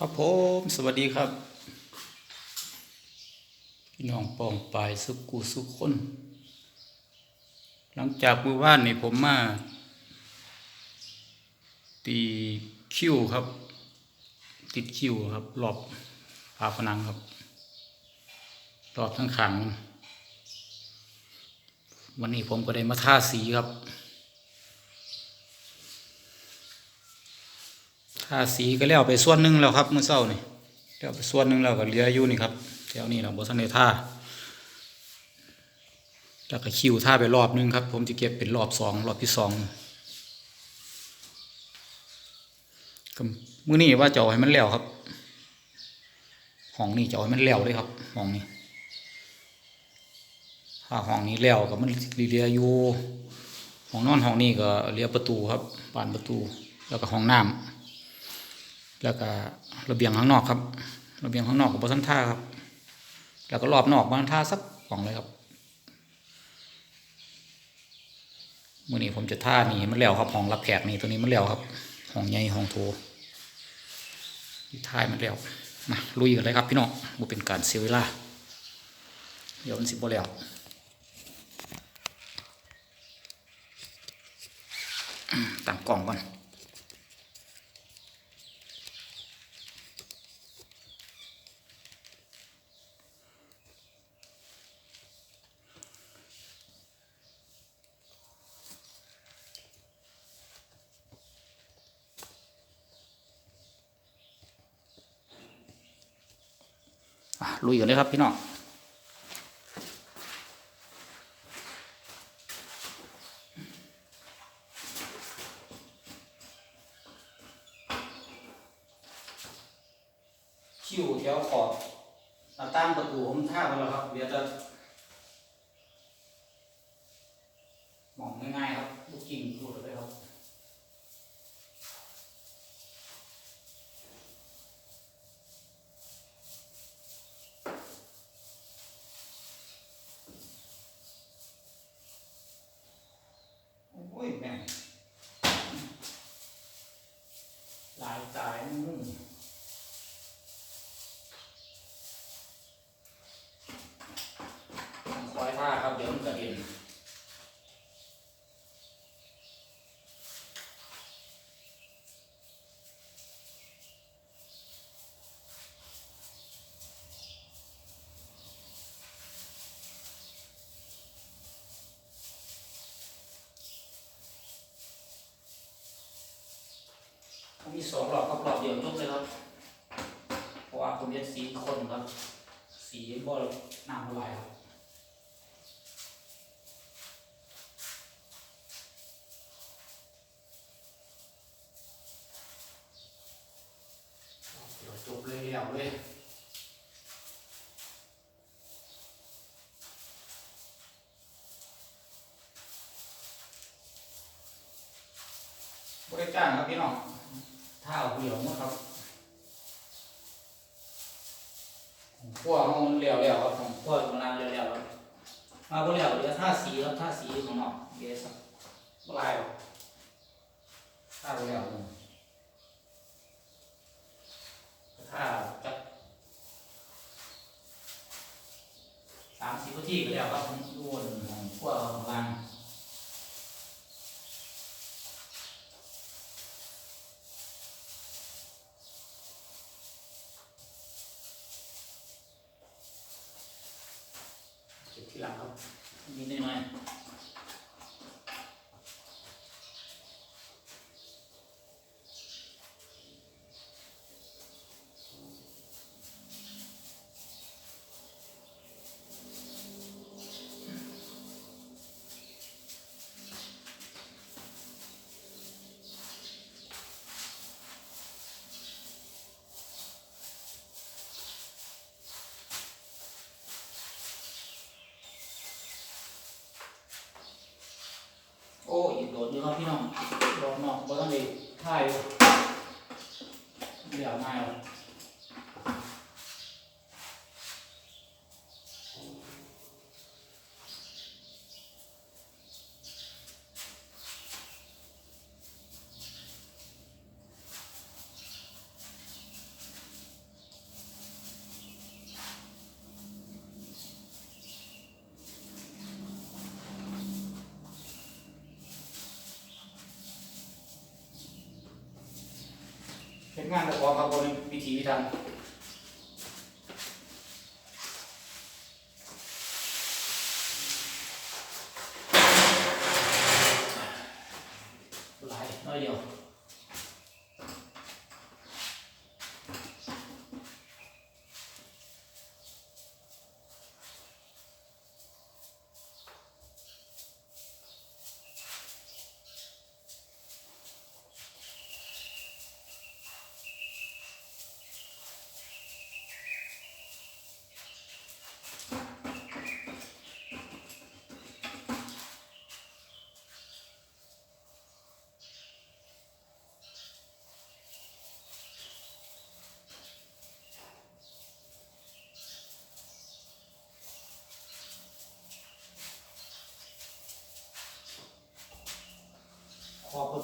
ครับผมสวัสดีครับพี่น้องปองปายสุกูสุคน หลังจากมือว่านนี่ผมมา ตีคิวครับ ติดคิวครับรอบผาผนังครับรอบทั้งขัง วันนี้ผมก็ได้มาทาสีครับ ทาสีก็แล้วไปส่วนหนึ่งแล้วครับเมื่อเช้านี่แล้วไปส่วนหนึ่งแล้วก็เหลืออยู่นี่ครับแถวนี้เราบอสันได้ท่าแล้วก็คิวท่าไปรอบนึงครับ ผมจะเก็บเป็นรอบสองรอบที่สองมื้อนี้ว่าจะเอาให้มันแล้วครับห้องนี้จะเอาให้มันแล้วเลยครับห้องนี้ถ้าห้องนี้แล้วก็มันเหลือยู่ห้องนอนห้องนี้ก็เหลือประตูครับบานประตู แล้วก็ห้องน้ำ แล้วก็ระเบียงข้างนอกครับระเบียงข้างนอกกับบสันท่าครับ แล้วก็รอบนอกบานท่าสักสองเลยครับมื่อนี้ผมจะท่านี่มันแล้วครับห้องรับแขกนี่ตัวนี้มันแล้วครับห้องใหญ่ห้องโถที่ท่ายมันแล้วมาลุยกันเลยครับพี่น้องบ่เป็นการเสียเวลาเดี๋ยวมันสิบ่แล้วตั้งกล่องก่อน ลุยกันเลยครับพี่น้องคิวแถวขอบหน้าต่างประตูผมท่าไปแล้วครับ เดี๋ยวจะมองง่ายๆครับลูกกิ่งรูดเลยครั บโอ้ยแม่งหลายตายมึงต้องคอยท่าครับ เดี๋ยวมันกระเด็นผ มีสองหลอดครับหลอดเดียวจบเลยครับ เพราะว่าผมเรียนสีคนครับ สีบอลน้ำลายครับเดี๋ยวจบเลยแล้วเลยบริการครับพี่น้องาเอาเดียวหมดครับพวกมันเลี้ยวๆครับของพวกมันเลี้ยวๆครับมาบริแล้วเดี๋ยวท่าสีครับท่าสีของนอกเดี๋ยวสักบลายหรอกท่าบริแล้วท่าจักสามสิบนาทีก็แล้วครับผมดูบนของพวกของล่าง เก็บทีหลังครับนิดหน่อยโอ้ พี่น้องรองนอกบ่ต้องได้ถ่ายอยู่เดี๋ยวง่าเอา งานกับของครับบ่มีวิธีวิธีหลายน้อยเดียว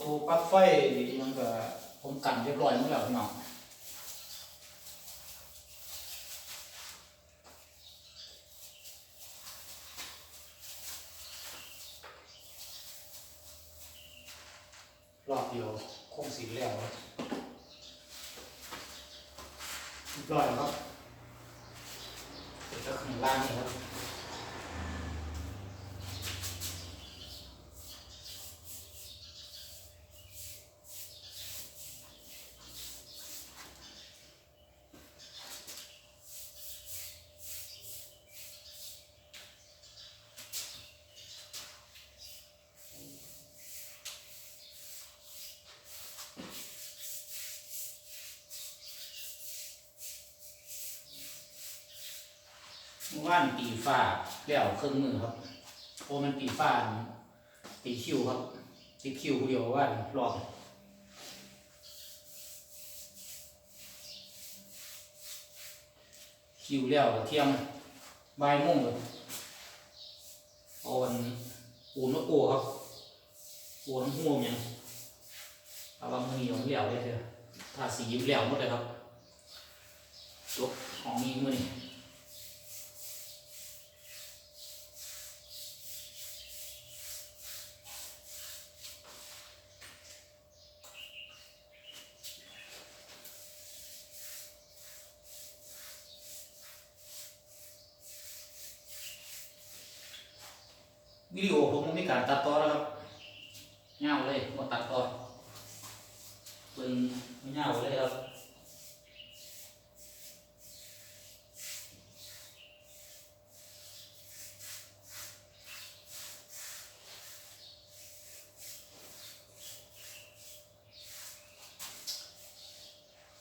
ตูปลั๊กไฟนี่มันก็ผมกันเรียบร้อยหมดแล้วพี่น้องรอบเดียวคงสีแล้วเรียบร้อยแล้วครับเสร็จแล้วข้างล่างนี่ครับ วานตีฟ้าแล้วเครื่องมือครับ โอ้มันตีฟ้าตีคิวครับตีคิวเดียวว่านรอบคิวแล้วเที่ยงบ่ายโมงเลยเอาวันปูนมาโอ้ครับปูนหัวงยังเอาบางมือของเหลี่ยวเลยเถอะทาสีเหลี่ยวหมดเลยครับจบของนี้มือนี่ วิดีโอผมไม่มีการตัดต่อแล้วครับเงาเลยมาตัดต่อเป็นเงาเลยครับ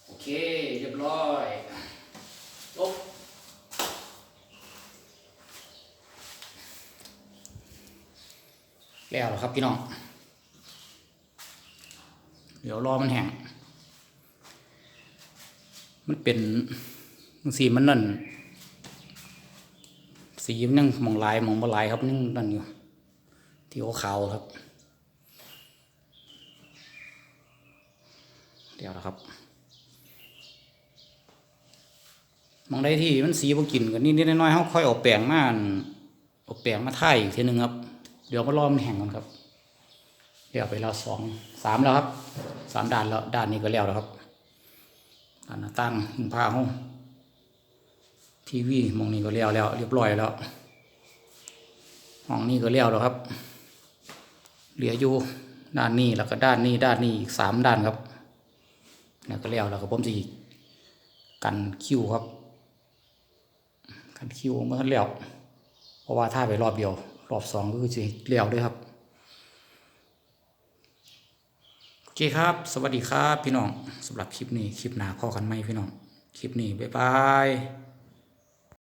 โอเคเรียบร้อยลบ แล้วเหรอครับพี่น้อง เดี๋ยวรอมันแห้งมันเป็นสีมันนั่น สีมันยังมองลายมองบลายครับนั่งนั่นอยู่ ที่ขาวครับ เดี๋ยวนะครับมองได้ที่มันสีบ่กินกันนิดๆน้อยๆเขาค่อยออกแปลงมาออาแปลงมาไทยอีกทีหนึงครับ เดี๋ยวก็รอมแห้งก่อนครับเดี๋ยวไปแล้วสองสามแล้วครับสามด้านแล้วด้านนี้ก็แล้วแล้วครับด้านตั้งหิ้งผ้าห้องทีวีมองนี้ก็แล้วแล้วเรียบร้อยแล้วห้องนี้ก็แล้วแล้วครับ เหลืออยู่ด้านนี้แล้วก็ด้านนี้ด้านนี้อีกสามด้านครับแล้วก็แล้วแล้วก็ผมจะกันคิวครับ กันคิวเมื่อแล้ว เพราะว่าถ้าไปรอบเดียว รอบสองก็คือจะเลี้ยวด้วยครับโอเคครับ สวัสดีครับพี่น้องสำหรับคลิปนี้คลิปหนาพอกันไหมพี่น้อง คลิปนี้บ๊ายบาย